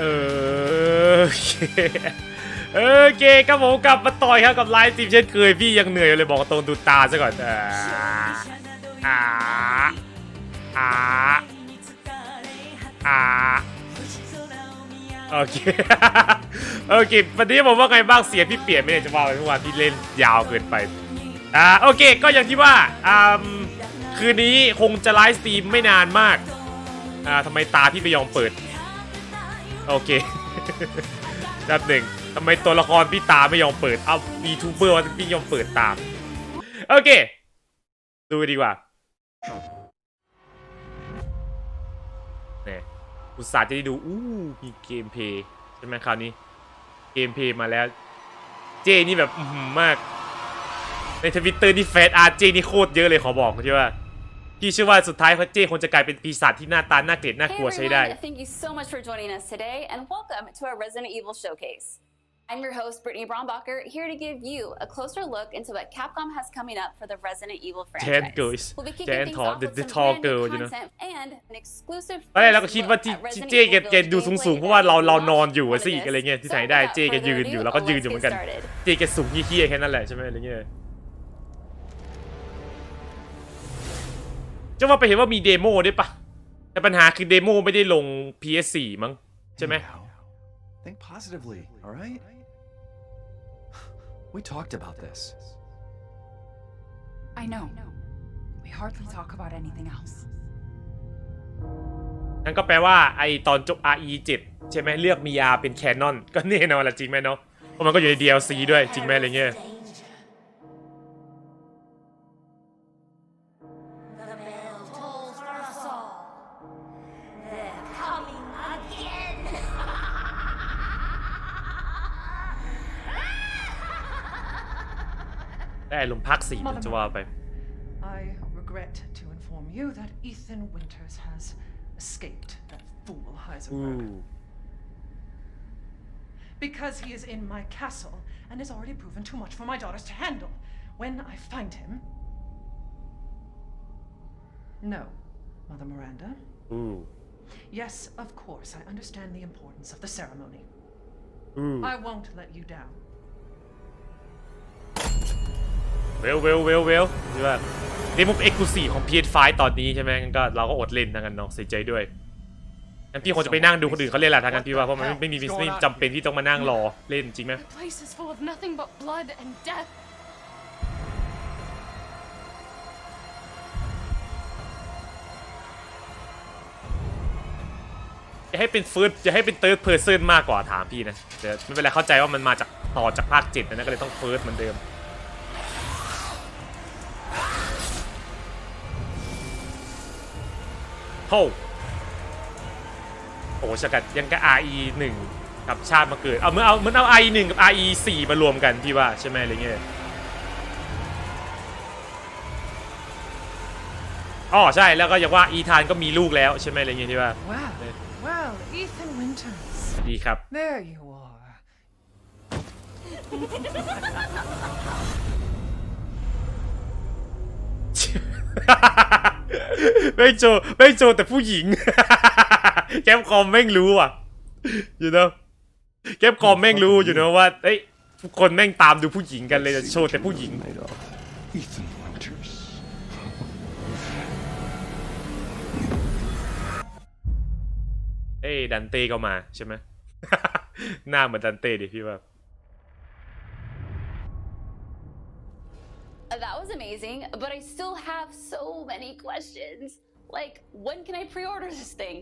เออโอเคโอเคครับผมกลับมาต่อยครับกับไลฟ์สตรีมเช่นเคยพี่ยังเหนื่อยอยู่เลยบอกตรงดูตาซะก่อนอ่าอ่าอ่าอ่าโอเคโอเควันนี้ผมว่าไงบ้างเสียพี่เปลี่ยนไม่ได้จะว่าไปเมื่อวานพี่เล่นยาวเกินไปอ่าโอเคก็อย่างที่ว่าอ่าคืนนี้คงจะไลฟ์สตรีมไม่นานมากอ่าทำไมตาพี่ไม่ยอมเปิด โอเคแป๊บหนึ่งทำไมตัวละครพี่ตาไม่ยอมเปิด เอาวีทูเบอร์ว่าพี่ยอมเปิดตาม โอเค ดูดีกว่าเนี่ยอุตส่าห์จะได้ดู อู้ มีเกมเพย์ใช่ไหมคราวนี้ เกมเพย์มาแล้ว เจนี่แบบ อื้อหือมาก ในทวิตเตอร์นี่แฟนอาร์เจนี่โคตรเยอะเลยขอบอกใช่ป่ะ พี่เชื่อว่าสุดท้ายเขาเจคงจะกลายเป็นปีศาจที่หน้าตาน่าเกลียดน่ากลัว Hey ใช้ได้ everyone, thank you so much for joining us today and welcome to our Resident Evil showcase. I'm your host, Brittany Brombacher, here to give you a closer look into what Capcom has coming up for the Resident Evil franchise. Jan girls. We'll be kicking Jan things tall- off the- with the some tall brand new girl, you know. content and an exclusive ตอนแรกเราก็ first คิดว่า look ที่ at Resident เจ๊แก Evil แก Village ดูสูง gameplay ๆเพราะว่าเรา that เรา launched นอนอยู่อะ on สิ this. อะไรเงี้ยที่ไหน So ได้ without เจ๊แก further ยืนอยู่ ado, เราก็ยืน let's อยู่เหมือน get กัน started. เจ๊แกสูงเฮี้ยๆแค่นั้นแหละใช่ไหมอะไรเงี้ย จะว่าไปเห็นว่ามีเดโมด้วยปะแต่ปัญหาคือเดโมไม่ได้ลง PS4 มั้งใช่ไหม Anyhow, Think positively, all right? We talked about this. I know. We hardly talk about anything else. นั่นก็แปลว่าไอตอนจบ RE 7 ใช่ไหมเลือกมียาเป็นแคนนอนก็แน่นอนละจริงไหมเนาะเพราะมันก็อยู่ใน DLC ด้วยจริงไหมอะไรเงี้ย ได้อารมณ์ภาคสี่มันจะว่าไป I regret to inform you that Ethan Winters has escaped that fool อู้ Heisenberg. Because he is in my castle and has already proven too much for my daughters to handle. When I find him. No, Mother Miranda. อู้ Yes, of course, I understand the importance of the ceremony. อู้ I won't let you down. เวลเวลเวลเวลใช่ป่ะนี่มุกเอ็กซ์คลูซีของ PS5 ตอนนี้ใช่ไหมงั้นก็เราก็อดเล่นทางกันเนาะเสียใจด้วยงั้นพี่คงจะไปนั่งดูคนอื่นเขาเล่นแหละทางกันพี่ว่าเพราะมันไม่ไม่มีไม่จำเป็นที่ต้องมานั่งรอเล่นจริงไหม The place is full of nothing but blood and death. จะให้เป็นเฟิร์สจะให้เป็นเติร์ดเพอร์เซนมากกว่าถามพี่นะแต่ไม่เป็นไรเข้าใจว่ามันมาจากต่อจากภาคเจ็ดนะก็เลยต้องเฟิร์สเหมือนเดิม โฮ้โอ้ชะกัดยังกับ RE 1กับชาติมาเกิด เอาเหมื่อนเอาเหมือนเอา RE 1กับ RE 4มารวมกันพี่ว่าใช่ไหมอะไรเงี้ยอ๋อใช่แล้วก็อย่างว่าอีธานก็มีลูกแล้วใช่ไหมอะไรเงี้ยที่ว่า Well, Yeah. well, Ethan Winters. ดีครับ There you are. ไม่โจไม่โจแต่ผู้หญิงแกมคอมแม่งรู้อะอยู่นะแกมคอมแม่งรู้อยู่นะว่าเอ้ยทุกคนแม่งตามดูผู้หญิงกันเลยจะโชว์แต่ผู้หญิง Ethan Winters. เอ้ยดันเต้ก็มาใช่ไหม หน้าเหมือนดันเต้ดิพี่ว่า That was amazing, but I still have so many questions. Like, when can I pre-order this thing?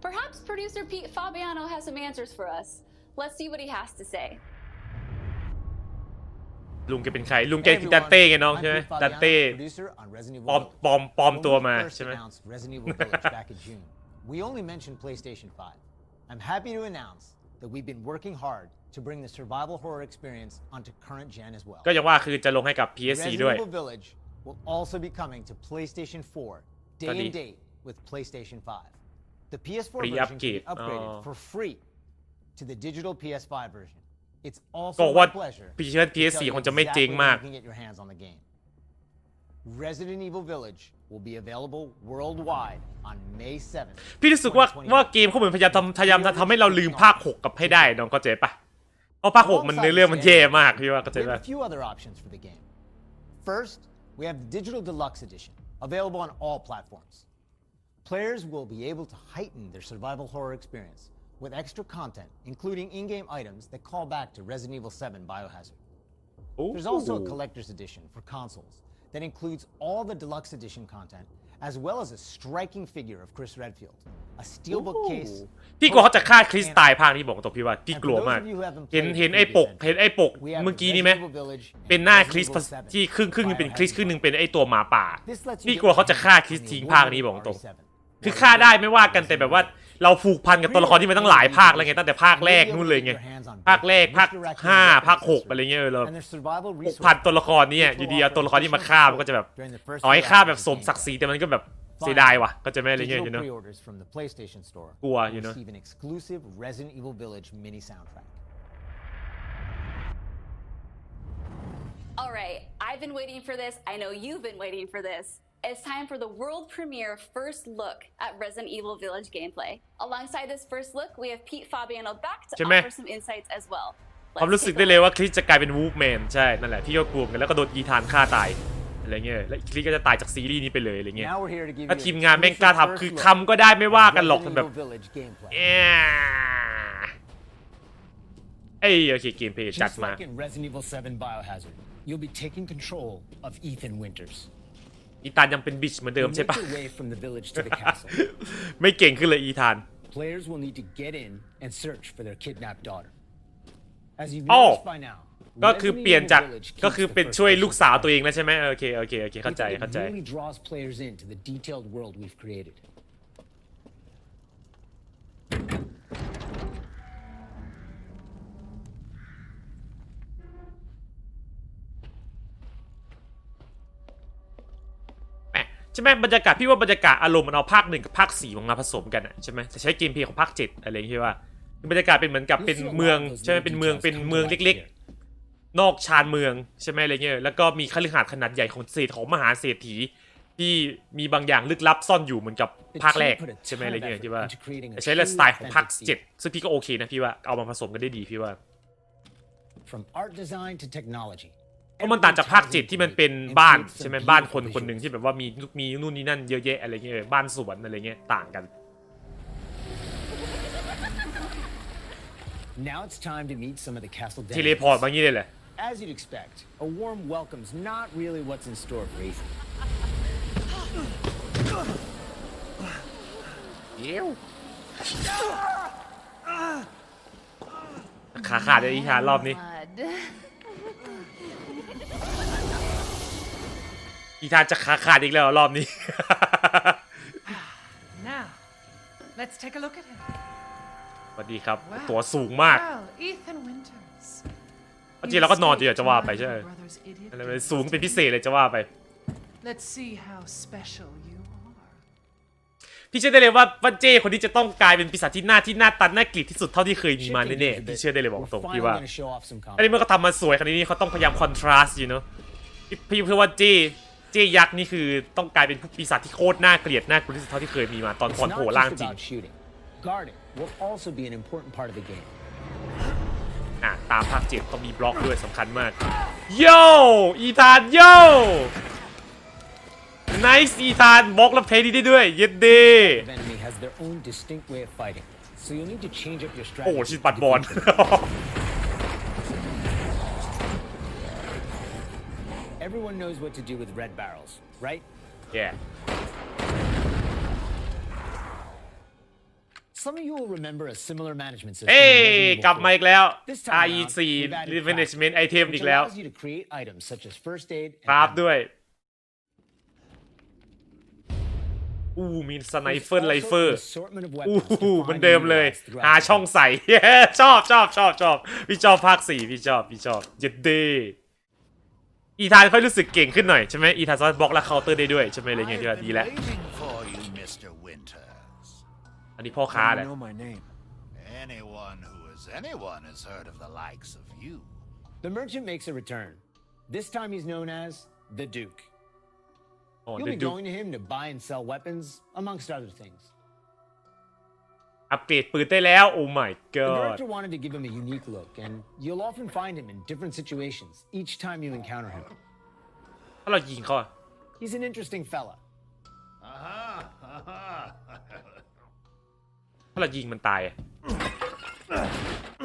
Perhaps producer Pete Fabiano has some answers for us. Let's see what he has to say. ลุงแกเป็นใคร ลุงแกคือดันเต้ไงน้องใช่ไหมดันเต้ปลอมปลอมปลอมตัวมาใช่ไหม Resident Evil Village back in June. We only mentioned PlayStation 5. I'm happy to announce that we've been working hard to bring the survival horror experience onto current gen as well. ก็อย่างว่าคือจะลงให้กับ PS4 Resident ด้วย Evil Village will also be coming to PlayStation 4 day Tadi. and date with PlayStation 5. The PS4 Free version can upgrade. be upgraded Oh. for free to the digital PS5 version. It's ก็ also ว่า my pleasure พี่เชื่อ to PS4 tell you คงจะไม่เจ๊ง exactly มาก when you can get your hands on the game. Resident Evil Village will be available worldwide on May 7th. พี่รู้สึกว่า 2021. ว่าเกมเขาเหมือนพยายามทำพยายามจะทำให้เราลืมภาค 6 กับให้ได้น้องเข้าใจปะ เพราะภาค 6 มันเนื้อเรื่องมันแย่มากพี่ว่าเข้าใจ We have ปะ a few other options for the game. First, we have the Digital Deluxe Edition, available on all platforms. Players will be able to heighten their survival horror experience with extra content, including in-game items that call back to Resident Evil 7 Biohazard. There's also a collector's edition for consoles that includes all the deluxe edition content, as well as a striking figure of Chris Redfield, a steelbook case. พี่กลัวเขาจะฆ่าคริสตายภาคนี้บอกตรงพี่ว่าพี่กลัวมาก เห็นเห็นไอ้ปกเห็นไอ้ปก We have เมื่อกี้นี่ไหม Resident Evil Village and เป็นหน้า Resident คริส Evil 7ที่ครึ่งครึ่งหนึงเป็นคริสครึ่งหนึงเป็นไอ้ตัวหมาป่า This lets you พี่ get กลัวเขาจะฆ่า around คริส in ทิ้ง the ภาคนี้ world บอก of ตรง RE7. คือฆ่าได้ไม่ว่ากันแต่แบบว่า เราผูกพันกับตัวละครที่มันตั้งหลายภาคแล้วไงตั้งแต่ภาคแรกนู่นเลยไงภาคแรกภาคห้าภาคหกอะไรเงี้ยเออเรา And their survival ผูก resource พันตัวละครเนี่ยอยู่ดีเอาตัวละครที่มาฆ่ามันก็จะแบบ during the first ต่อให้ few ฆ่า hours แบบ of สม gameplay. ศักดิ์ศรีแต่มันก็แบบเสียดายว่ะก็จะไม่อะไรเงี้ย Digital อยู่เนอะ pre-orders from the PlayStation Store กลัว will อยู่เนอะ receive an exclusive Resident Evil Village mini soundtrack. All right, I've been waiting for this. I know you've been waiting for this. It's time for the world premiere first look at Resident Evil Village gameplay. Alongside this first look, we have Pete Fabiano back to ใช่ไหม offer some insights as well. ความ Let's รู้สึก take a ได้เลย look. ว่าคริสจะกลายเป็นวูฟแมนใช่นั่นแหละพี่ก็กลัวเหมือนกันแล้วก็โดนอีธานฆ่าตายอะไรเงี้ยแล้วคริสก็จะตายจากซีรีส์นี้ไปเลยอะไรเงี้ย Now we're here to give ถ้า you ทีม an งานแม่งกล้า exclusive ทำคือ first ทำก็ได้ไม่ว่า look กันหรอก Resident แบบ Evil Village gameplay. เอ้ยเอ้ยโอเคเกมเพลย์จัด Just มา like in Resident Evil 7 Biohazard, you'll be taking control of Ethan Winters. อีธานยังเป็นบิชเหมือนเดิม You'll ใช่ make ปะ your way from the village to the castle. ไม่เก่งขึ้นเลยอีธาน Players will need to get in and search for their kidnapped daughter. As you've อ๋อ noticed by now, ก็คือ Resident เปลี่ยน Evil จาก Village ก็ keeps คือ the เป็น first ช่วย person ลูกสาวตัวเองแล้วใช่ไหมโอเคโอเคโอเคเข้าใจ It เข้าใจ really draws players into the detailed world we've created.. ช่ไหมบรรยากาศพี่ว่าบรรยากาศอารมณ์มันเอาภาคหนึ่งกับภาคสี่มาผสมกันอะใช่ไหมจะใช้เกมเพลย์ของภาคเจ็ดอะไรอย่างเงี้ยว่าคือบรรยากาศเป็นเหมือนกับเป็นเมืองใช่ไหมเป็นเมืองเป็นเมืองเล็กๆ นอกชานเมืองใช่ไหมอะไรเงี้ยแล้วก็มีคฤหาสน์ขนาดใหญ่ของเศรษฐของมหาเศรษฐีที่มีบางอย่างลึกลับซ่อนอยู่เหมือนกับภาคแรกใช่ไหมอะไรเงี้ยที่ว่าแต่ใช้สไตล์ของภาคเจ็ดซึ่งพี่ก็โอเคนะพี่ว่าเอามาผสมกันได้ดีพี่ว่า From art design to technology. เพราะมันต่างจากภาคเจ็ดที่มันเป็นบ้านใช่ไหมบ้านคนคนหนึ่งที่แบบว่ามีมีนู่นนี่นั่นเยอะแยะอะไรเงี้ยบ้านสวนอะไรเงี้ยต่างกัน Now it's time to meet some of the castle เทเลพอร์ต denizens. มาอย่างนี้เลยแหละ As you'd expect, a warm welcome's not really what's in store for Ethan. ขาขาดเลยอีหารอบนี้ อีธานจะขาขาดอีกแล้วรอบนี้ Now, let's take a look at him. สวัสดีครับ Wow. ตัวสูงมาก Well, Ethan Winters. จริงๆเราก็นอนอยู่อะจะว่าไปใช่ไหม Your brother's idiot อะไร kid สูง must เป็น have พิเศษเลยจะว่าไป Let's see how special you are. พี่เชื่อได้เลยว่าว่าเจ้คนนี้จะต้องกลายเป็นปีศาจที่หน้าที่หน้าตันน่าเกลียดที่สุดเท่าที่เคยมีมาแน่ๆพี่เชื่อได้เลยบอกตรง We're พี่ finally ว่า gonna show off some อันนี้ confidence. เมื่อเขาทำมาสวยขนาดนี้เขาต้องพยายามคอนทราสต์อยู่เนาะพี่พี่เพื่อว่าเจ้เจ้ยักษ์นี่คือต้องกลายเป็นผู้ปีศาจที่โคตรน่าเกลียดน่ากลัวที่สุดเท่าที่เคยมีมาตอน It's ก่อน not โผล่ร่าง just จริง about shooting. Guarding will also be an important part of the game. อะตามภาคเจ็ดต้องมีบล็อกด้วยสำคัญมากโยอีธานโย ไนส์อีธานบล็อกแล้วเพลย์นี้ได้ด้วยเย็ดเด The enemy has their own distinct way of fighting, so you'll need to change up your โอ้ strategy. ชิ to ปัดบอล defeat them. Everyone knows what to do with red barrels, right? แย่ Some of you will remember a similar management system. เอ้ in Resident Evil กลับมา 4, อีกแล้ว This time around, RE4 we've added craft, Management Item which อีกแล้ว allows you to create items such as first aid คราฟ and ด้วย อู้มีสไนเฟิลไลเฟอร์ assortment of อู้ weapons to หู find เหมือนเดิม and เลย utilize throughout หา the ช่อง game. ใส่ ชอบชอบชอบชอบพี่ชอบภาคสี่พี่ชอบพี่ชอบเย็ดเดอีธานค่อยรู้สึกเก่งขึ้นหน่อยใช่ไหมอีธานสามารถบล็อกและเคาน์เตอร์ได้ด้วยใช่ไหมอะไรเงี้ยที่ว่า I've ดี been แล้ว waiting for you, Mr. Winters. อันนี้พ่อค้า You แหละ know my name. Anyone who is anyone has heard of the likes of you. The merchant makes a return. This time he's known as the Duke. อ๋อ You'll เดี๋ย be วดู going to him to buy and sell weapons, amongst other things. อัปเกรดปืนได้แล้ว โอ้ my The god director wanted to give him a unique look, and you'll often find him in different situations each time you encounter him. ถ้าเรายิงเขาอะ He's an interesting fella. Aha! Aha! ถ้าเรายิงมันตายอะ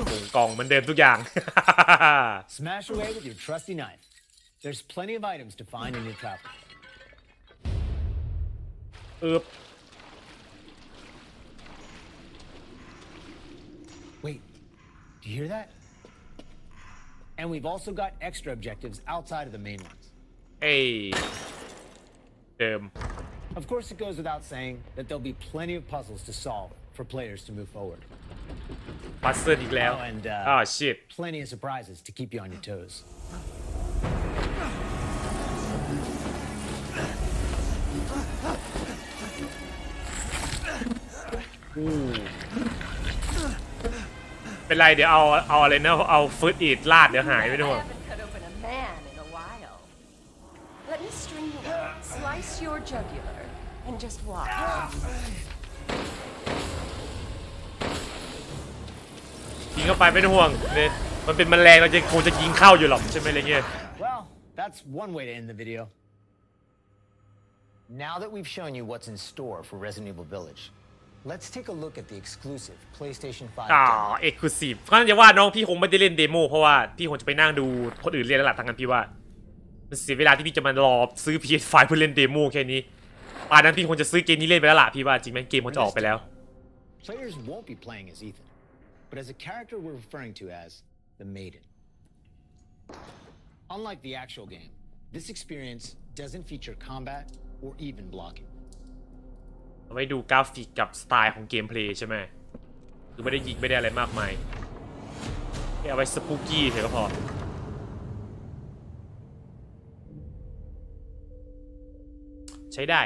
โก่งกล่องเหมือนเดิมทุกอย่าง Smash away with your trusty knife. There's plenty of items to find in your travels. เออ Wait, do you hear that? And we've also got extra objectives outside of the main ones. เอ้ยเดิม Of course, it goes without saying that there'll be plenty of puzzles to solve for players to move forward. พัซเซิลอีกแล้ว Oh, and, uh, อ่าชิต Plenty of surprises to keep you on your toes. เป็นไรเดี๋ยวเอาเอาอะไรนะเอาฟืดอีดลาดเดี๋ยวหายไม่ต้องห่วง haven't cut open a man in a while. Let me string you up, slice your jugular, and just watch. ยิงเข้าไปไม่ต้องห่วงเนี่ยมันเป็นแมลงเราจะคงจะยิงเข้าอยู่หรอกใช่ไหมอะไรเงี้ย Well, that's one way to end the video. Now that we've shown you what's in store for Resident Evil Village, let's take a look at the exclusive PlayStation 5 อ่า demo. เอกลูซีฟก็จะว่าน้องพี่คงไม่ได้เล่นเดโมเพราะว่าพี่คงจะไปนั่งดูคนอื่นเล่นแล้วล่ะทางนั้นพี่ว่า มันเสียเวลาที่พี่จะมารอซื้อ PS5 เพื่อเล่นเดโมแค่นี้ป่านนั้นพี่คงจะซื้อเกมนี้เล่นไปแล้วล่ะพี่ว่าจริงไหมเกมมันจะออกไปแล้ว Players won't be playing as Ethan, but as a character we're referring to as the Maiden. Unlike the actual game, this experience doesn't feature combat or even blocking. เอาไว้ดูกราฟิกกับสไตล์ของเกมเพลย์ใช่ไหมคือไม่ได้ยิงไม่ได้อะไรมากมายเอาไว้สปูกี้เฉยก็พอใช้ได้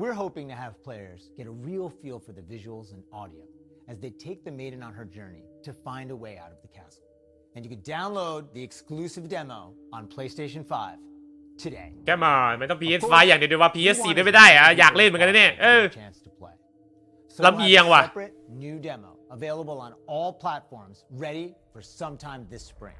We're hoping to have players get a real feel for the visuals and audio as they take the maiden on her journey to find a way out of the castle. And you can download the exclusive demo on PlayStation 5 today. แกมาไม่ต้อง PS5 อย่างเดียวด้วยว่า PS4 ได้ไม่ได้อะอยากเล่นเหมือนกันนะเนี่ยเออ Chance to play. So ลำ we'll เอียง have ว่ะ a separate new demo available on all platforms, ready for sometime this spring.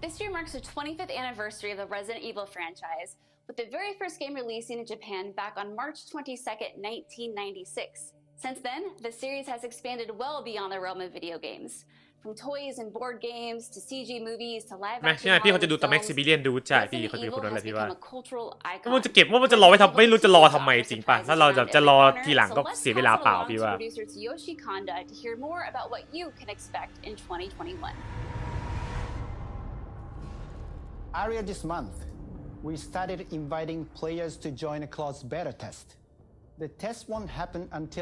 This year marks the 25th anniversary of the Resident Evil franchise, with the very first game releasing in Japan back on March 22nd, 1996. Since then, the series has expanded well beyond the realm of video games. From toys and board games to CG movies to live แม่ action ใช่พี่เขาจะดู Hollywood แต่แม็ก films, ซิบิเลียนดูใช่พี่ Resident เขาจะเป็น Evil คนนั้นแหละ has พี่ว่า become a cultural ว่า icon. มันจะเก็บว่ามันจะรอไว้ทำไม่รู้จะรอทำไมจริงป่ะ ถ้าเราจะจะรอ Corner, ทีหลัง so ก็ let's เสียเวลา pass it เปล่า along พี่ to ว่า producer Tsuyoshi Kanda to hear more about what you can expect in 2021. Earlier this month, we started inviting players to join a closed beta test.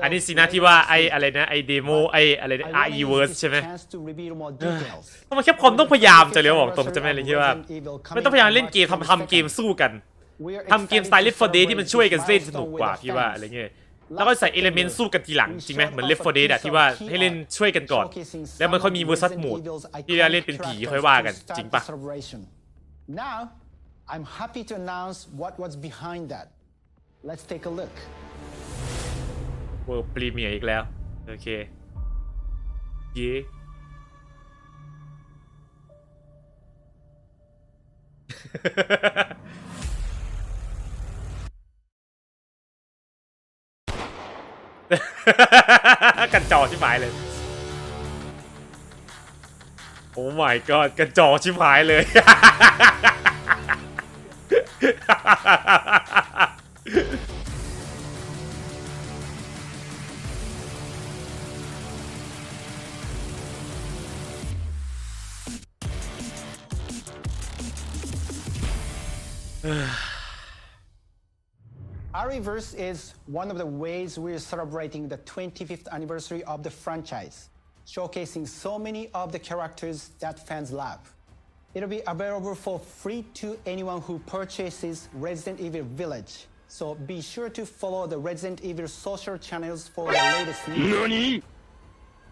อันนี้สินะที่ว่าไออะไรนะไอเดโมไออะไร I นะ wanna RE use Verse this ใช่ไหม chance to reveal more details. ทำไมแคปคอมต้องพยายามจะเร็วบอกตรงจะไม่เลยที่ว่าไม่ต้องพยายามเล่นเกมทำทำเกมสู้กัน We're ทำเกมสไตล์ Left 4 Dead ที่มันช่วยกันเล่นสนุกกว่าพี่ว่าอะไรเงี้ยแล้วก็ใส่เอลเมนต์สู้กันทีหลังจริงไหมเหมือน Left 4 Dead อะที่ว่าให้เล่นช่วยกันก่อน แล้วมันค่อยมี versus mode ที่จะเล่นเป็นผีค่อยว่ากันจริงปะ Now, I'm happy to announce what was behind that. Let's take a look. เวิร์พรีเมียร์อีกแล้ว โอเค เย้กันจอชิบหายเลย โอ้ my god กันจอชิบหายเลย Ariverse is one of the ways we're celebrating the 25th anniversary of the franchise, showcasing so many of the characters that fans love. It'll be available for free to anyone who purchases Resident Evil Village. So be sure to follow the Resident Evil social channels for the latest news.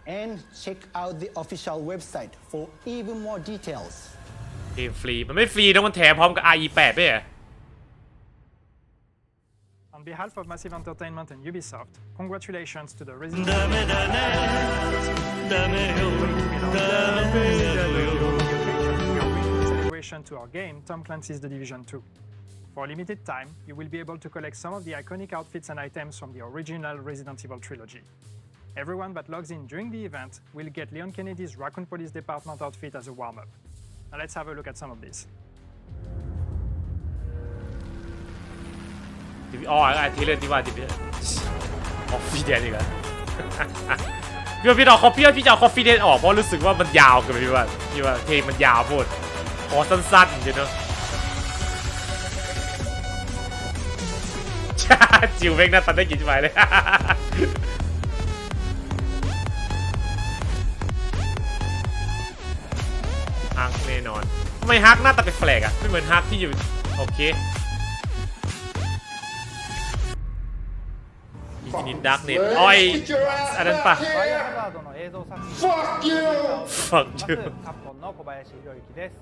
And check out the official website for even more details. เกมฟรี มันไม่ฟรีนะมันแถมพร้อมกับ RE8 ด้วยเหรอ On behalf of Massive Entertainment and Ubisoft, congratulations to the Resident celebration to our game, Tom Clancy's The Division 2. For a limited time, you will be able to collect some of the iconic outfits and items from the original Resident Evil trilogy. Everyone that logs in during the event will get Leon Kennedy's Raccoon Police Department outfit as a warm-up. Now let's have a look at some of these. อ๋อไอ้ที่เล่นที่ว่าที่พี่คอฟฟี่เดนอีกแล้วพี่ว่าพี่เอาคอฟฟี่พี่จะเอาคอฟฟี่เดนออกเพราะรู้สึกว่ามันยาวเกินไปพี่ว่าพี่ว่าเพลงมันยาวโพดขอสั้นๆเดี๋ยวเนอะจิ๋วเวกหน้าตันได้กินไปเลย ำไมฮักหน้าตาแปลกๆอ่ะไม่เหมือนฮักที่อยู่โอเคอินฟินิตดักเน็ตอ้อยอันนั้นปะ バイオハザードの映像作品 fuck you カプコンの小林博之です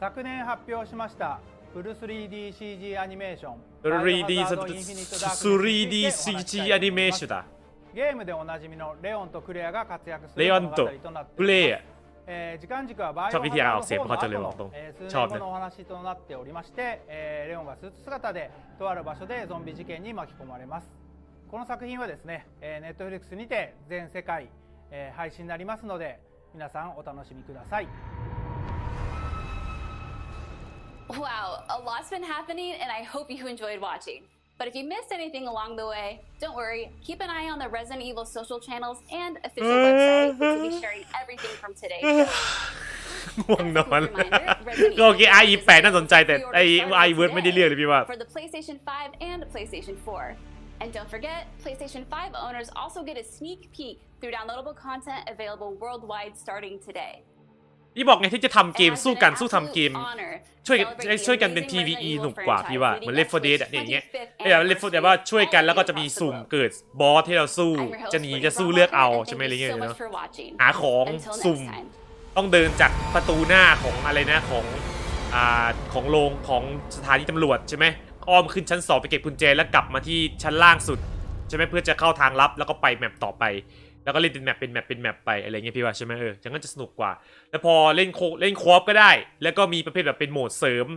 昨年発表しましたフル 3DCG アニメーション 3D バイオハザードインフィニットダークネスについてお話し 3D したいと思います CG アニメーションだゲームでおなじみのレオンとクレアが活躍すレる物語オンととなってクおりますレア えー、時間軸はバイオハザード4の後の、え、数年後のお話となっておりまして、えー、レオンがスーツ姿でとある場所でゾンビ事件に巻き込まれます。この作品はですね、えー、ットフリックスにて全世界、えー、配信になりますので皆さんお楽しみください。Wow, a lot's been happening and I hope you enjoyed watching. But if you missed anything along the way, don't worry. Keep an eye on the Resident Evil social channels and official website, which will be sharing everything from today's show. ง่วงนอนก็โอเคไอแปดน่าสนใจแต่ไอไอเวิร์ดไม่ได้เลือกเลยพี่ว่า For the PlayStation 5 and PlayStation 4. And don't forget, PlayStation 5 owners also get a sneak peek through downloadable content available worldwide starting today. พี่บอกไงที่จะทำเกม It has สู้ been กัน an สู้ทำเกม absolute honor ช่วยกัน celebrating the ช่วยกันเป็น amazing TVE Resident หนุ Evil กกว่าพี่ว่า franchise เหมือน leading Left 4 up to Dead its อะอย่างเงี้ย 25th เอ้ย Left 4 Dead ว่าช่วยกันแล้วก็จะมีสุ่ม possible. เกิดบอสที่เราสู้ I'm your host, จะหนี Brittany จะสู้เลือกเอา Brombacher, and ใช่ไหม thank อะไร you เงี้ย so เนาะ much for watching. หาของ Until สุ่ม next time. ต้องเดินจากประตูหน้าของอะไรนะของอ่าของโรงของสถานีตำรวจใช่ไหมอ้อมขึ้นชั้นสองไปเก็บกุญแจแล้วกลับมาที่ชั้นล่างสุดใช่ไหมเพื่อจะเข้าทางลับแล้วก็ไปแมปต่อไป แล้วก็เล่นเป็นแมปเป็นแมปเป็นแมปไปอะไรเงี้ยพี่ว่าใช่ไหมเอออย่างนั้นจะสนุกกว่า แล้วพอเล่นโคเล่นคออฟก็ได้ แล้วก็มีประเภทแบบเป็นโหมดเสริม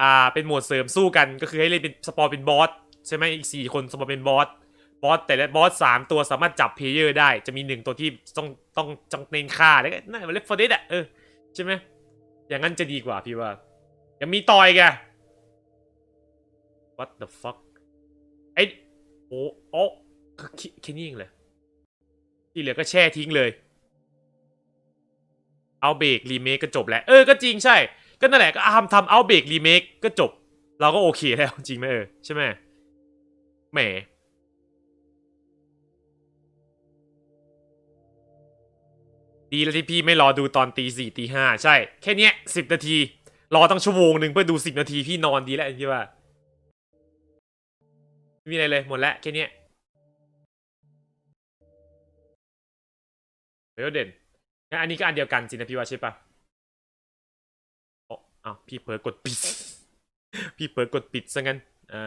อ่า เป็นโหมดเสริมสู้กัน ก็คือให้เล่นเป็นสปอร์เป็นบอสใช่ไหมอีกสี่คนสปอร์เป็นบอส บอสแต่ละบอสสามตัวสามารถจับเพลเยอร์ได้ จะมีหนึ่งตัวที่ต้องต้องจังเน้นฆ่าแล้วก็น่าจะเล่นฟอร์เดอะเออใช่ไหมอย่างนั้นจะดีกว่าพี่ว่า ยังมีต่อยแก what the fuck ไอ้โอ้โอ้คือแค่นี้เองเลย ที่เหลือก็แช่ทิ้งเลย เอาเบรกรีเมคก็จบแล้วเออก็จริงใช่ ก็นั่นแหละก็ทำทำเอาเบรกรีเมคก็จบ เราก็โอเคแล้วจริงไหมเออใช่ไหมแหมดีแล้วที่พี่ไม่รอดูตอนตีสี่ตีห้าใช่ แค่เนี้ยสิบนาที รอตั้งชั่วโมงหนึ่งเพื่อดูสิบนาทีพี่นอนดีแล้วพี่ว่าไม่มีอะไรเลยหมดแล้วแค่เนี้ย เด่นงั้นอันนี้ก็อันเดียวกันจริงนะพี่ว่าใช่ปะโอ้อ้าวพี่เผลอกดปิด พี่เผลอกดปิดซะงั้นอ่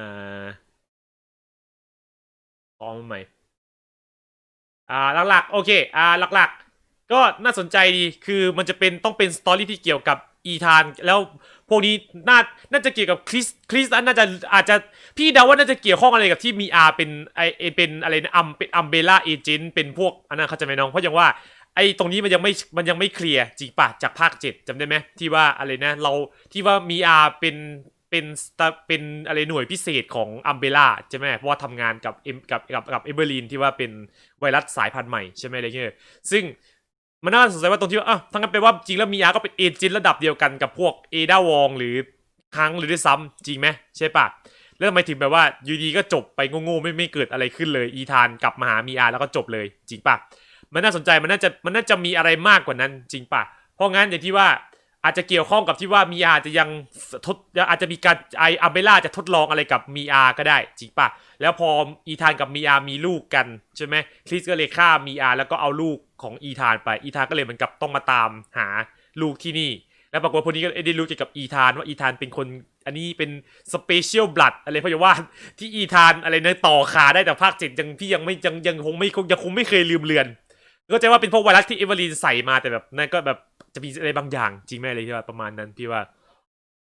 าพร้อมใหม่อ่าหลักๆ โอเคอ่าหลักๆ ก็น่าสนใจดีคือมันจะเป็นต้องเป็นสตอรี่ที่เกี่ยวกับอีธานแล้วพวกนี้น่าน่าจะเกี่ยวกับคริสคริสอันน่าจะอาจจะพี่เดาว่าน่าจะเกี่ยวข้องอะไรกับที่มีอาเป็นไอเป็นอะไรนะอัมเป็นอัมเบล่าเอเจนต์เป็นพวกอันนั้นเข้าใจไหมน้องเพราะอย่างว่า ไอ้ตรงนี้มันยังไม่มันยังไม่เคลียร์จริงปะจากภาคเจ็ดจำได้ไหมที่ว่าอะไรนะ เราที่ว่ามีอาเป็นเป็นสตาเป็นอะไรหน่วยพิเศษของอัมเบล่าใช่ไหมเพราะว่าทำงานกับเอ็มกับกับกับเอเบอร์ลินที่ว่าเป็นไวรัสสายพันธุ์ใหม่ใช่ไหมอะไรเงี้ยซึ่งมันน่าสนใจว่าตรงที่ว่าอะทั้งนั้นแปลว่าจริงแล้วมีอาก็เป็นเอเจนต์ระดับเดียวกันกับพวกเอดาวองหรือคังหรือด้วยซ้ำจริงไหมใช่ปะแล้วทำไมถึงแบบว่ายูดีก็จบไปโง่ๆไม่ไม่เกิดอะไรขึ้นเลย อีธานกลับมาหามีอาแล้วก็จบเลยจริงปะ มันน่าสนใจมันน่าจะมันน่าจะมีอะไรมากกว่านั้นจริงปะเพราะงั้นอย่างที่ว่าอาจจะเกี่ยวข้องกับที่ว่ามีอาจะยังทดอาจจะมีการไออัมเบล่าจะทดลองอะไรกับมีอาก็ได้จริงปะแล้วพออีธานกับมีอามีลูกกันใช่ไหมคริสก็เลยฆ่ามีอาแล้วก็เอาลูกของอีธานไปอีธานก็เลยเหมือนกับต้องมาตามหาลูกที่นี่ แล้วปรากฏว่าพวกนี้ก็ได้รู้เกี่ยวกับอีธานว่าอีธานเป็นคนอันนี้เป็นสเปเชียลบลัดอะไรเพราะว่าที่อีธานอะไรนะต่อขาได้แต่ภาคเจ็ดยังพี่ยังไม่ยังยังคงไม่คงยังคงไม่เคยลืมเลือน ก็ใจว่าเป็นพราะไวรัสที่เอเวอรีนใส่มาแต่แบบนั่นก็แบบจะมีอะไรบางอย่างจริงไหมอะไรที่ว่าประมาณนั้นพี่ว่า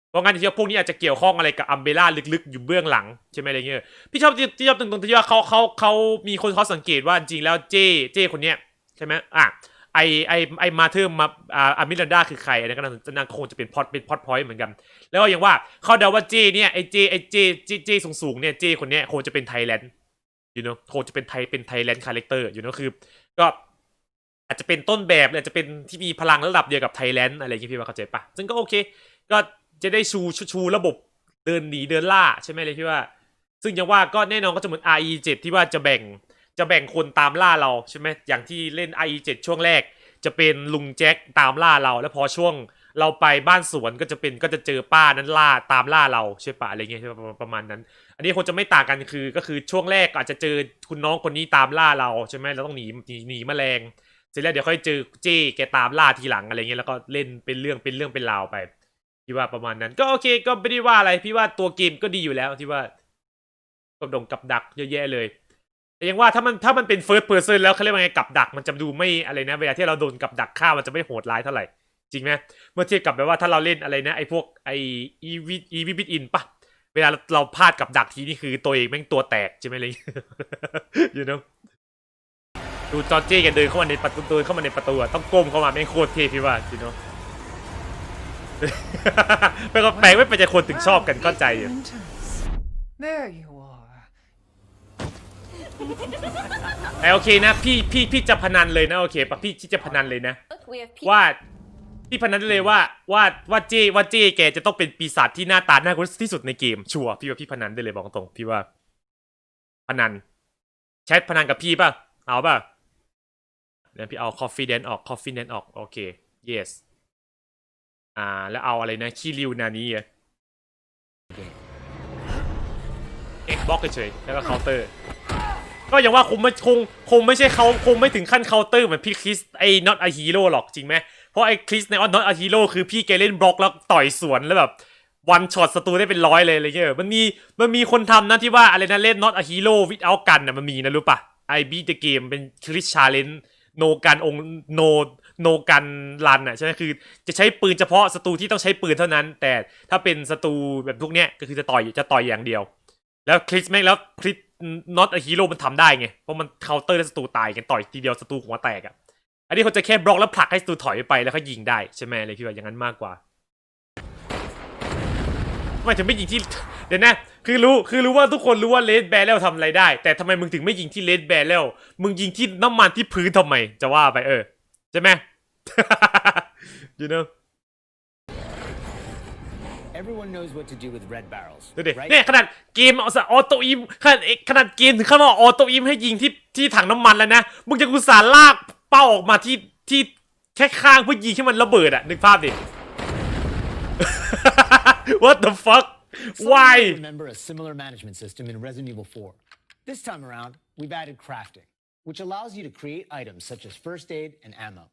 เพราะงั้นที่ว่าพวกนี้อาจจะเกี่ยวข้องอะไรกับอัมเบล่าลึกๆ อยู่เบื้องหลังใช่ไหมอะไรเงี้ยพี่ชอบที่ที่ชอบตรงๆที่ว่าเขาเขาเขามีคนเขาสังเกตว่าจริงแล้วเจเจคนเนี้ยใช่ไหมอะไอไอไอมาเทอร์มาอ่าอามิลันดาคือใครอันนั้นก็น่าน่าคงจะเป็นพอดเป็นพอดพอยต์เหมือนกัน แล้วก็อย่างว่าเขาเดาว่าเจเนี่ยไอเจไอเจเจเจสูงสูงเนี่ยเจคนเนี้ยคงจะเป็นไทยแลนด์อยู่เนาะคงจะเป็นไทยเป็นไทยแลนด์คาแรคเตอร์อยู่เนาะคือ ก็ อาจจะเป็นต้นแบบหรือาจจะเป็นที่มีพลังระดับเดียวกับไทยแลนด์อะไรอย่างเงี้ยพี่ว่าเข้าใจปะซึ่งก็โอเค ก็จะได้ชูชูชูระบบเดินหนีเดินล่าใช่ไหมเลยพี่ว่า ซึ่งย่างว่าก็แน่นอนก็จะเหมือน RE7 ที่ว่าจะแบ่งจะแบ่งคนตามล่าเราใช่ไหมอย่างที่เล่น RE7 ช่วงแรก จะเป็นลุงแจ็คตามล่าเรา แล้วพอช่วงเราไปบ้านสวนก็จะเป็นก็จะเจอป้านั้นล่าตามล่าเราใช่ปะอะไรเงี้ยใช่ปะประมาณนั้น อันนี้คงจะไม่ต่างกันคือก็คือช่วงแรกอาจจะเจอคุณน้องคนนี้ตามล่าเราใช่ไหมเราต้องหนีหนีแมลง เสร็จแล้วเดี๋ยวค่อยเจอเจ้แกตามล่าทีหลังอะไรเงี้ยแล้วก็เล่นเป็นเรื่องเป็นเรื่องเป็นราวไปพี่ว่าประมาณนั้น ก็โอเคก็ไม่ได้ว่าอะไร พี่ว่าตัวเกมก็ดีอยู่แล้วที่ว่ากับดงกับดักเยอะแยะเลยแต่ยังว่าถ้ามันถ้ามันเป็น first person แล้วเขาเรียกว่าไงกับดักมันจะดูไม่อะไรนะ เวลาที่เราโดนกับดักฆ่ามันจะไม่โหดร้ายเท่าไหร่จริงไหมเมื่อเทียบกับแบบว่าถ้าเราเล่นอะไรนะไอ้พวกไอ้อีวิอีวิบิทอินปะเวลาเราพลาดกับดักทีนี่คือตัวเองแม่งตัวแตกใช่ไหมเลย you know ดูจอร์เจ้แกเดินเข้ามาในประตูเดินเข้ามาในประตูอะต้องก้มเข้ามาแม่งโคตรเท่พี่ว่าจริงเนาะ เป็นก็แปลกไม่เป็นใจคนถึงชอบกันเข้าใจอยู่ Winters. There you are. แต่โอเคนะพี่พี่พี่จะพนันเลยนะโอเคปะพี่ที่จะพนันเลยนะ Look, we have people. ว่าพี่พนันเลยว่าว่าว่าเจว่าเจแกจะต้องเป็นปีศาจที่หน้าตาน่ากลัวที่สุดในเกมชัวร์พี่ว่าพี่พนันได้เลยบอกตรงพี่ว่า พนันแชทพนันกับพี่ป่ะเอาป่ะ เดี๋ยวพี่เอา confident ออก confident ออก โอเค yes อ่า แล้วเอาอะไรนะขี้ริวนานี้อะเอ็กบ็อกเฉยแล้วก็เคาน์เตอร์ ก็อย่างว่าคงไม่คงคงไม่ใช่เขาคงไม่ถึงขั้นเคาน์เตอร์เหมือนพี่คริสไอ้ not a hero หรอกจริงไหมเพราะไอ้คริสใน not a hero คือพี่แกเล่นบล็อกแล้วต่อยสวนแล้วแบบวันช็อตศัตรูได้เป็นร้อยเลยอะไรเงี้ย มันมี มันมีคนทำนะที่ว่าอะไรนะเล่น not a hero without กันน่ะมันมีนะรู้ปะไอบีเดเกมเป็นคริสชาเลน โนกันองโนโนกันรันอะใช่ไหมคือ จะใช้ปืนเฉพาะศัตรูที่ต้องใช้ปืนเท่านั้น แต่ถ้าเป็นศัตรูแบบพวกเนี้ยก็คือจะต่อยจะต่อยอย่างเดียว แล้วคริสแม่งแล้วคริสน็อตอะฮีโร่มันทำได้ไง เพราะมันเคาน์เตอร์แล้วศัตรูตายกันต่อยทีเดียวศัตรูหัวแตกอะอันนี้เขาจะแค่บล็อกแล้วผลักให้ศัตรูถอยไปแล้วเขายิงได้ใช่ไหมเลยพี่ว่าอย่างนั้นมากกว่าทำไมถึงไม่ยิงที่เดี๋ยวนะ คือรู้คือรู้ว่าทุกคนรู้ว่าเลดแบร์แล้วทำอะไรได้ แต่ทำไมมึงถึงไม่ยิงที่เลดแบร์แล้วมึงยิงที่น้ำมันที่พื้นทำไม จะว่าไปเออ ใช่ไหม you know Everyone knows what to do with red barrels, ดูดิ right? เนี่ยขนาดเกมเอาซะออโตอิมขนาดขนาดเกมถึงขั้นว่าออโตอิมให้ยิงที่ที่ถังน้ำมันแล้วนะ มึงจะกุสารลากเป้าออกมาที่ที่แค่ข้างเพื่อยิงให้มันระเบิดอะนึกภาพดิ What the fuck Some Why remember a similar management system in Resident Evil 4. This time around, we've added crafting, which allows you to create items such as first aid and ammo.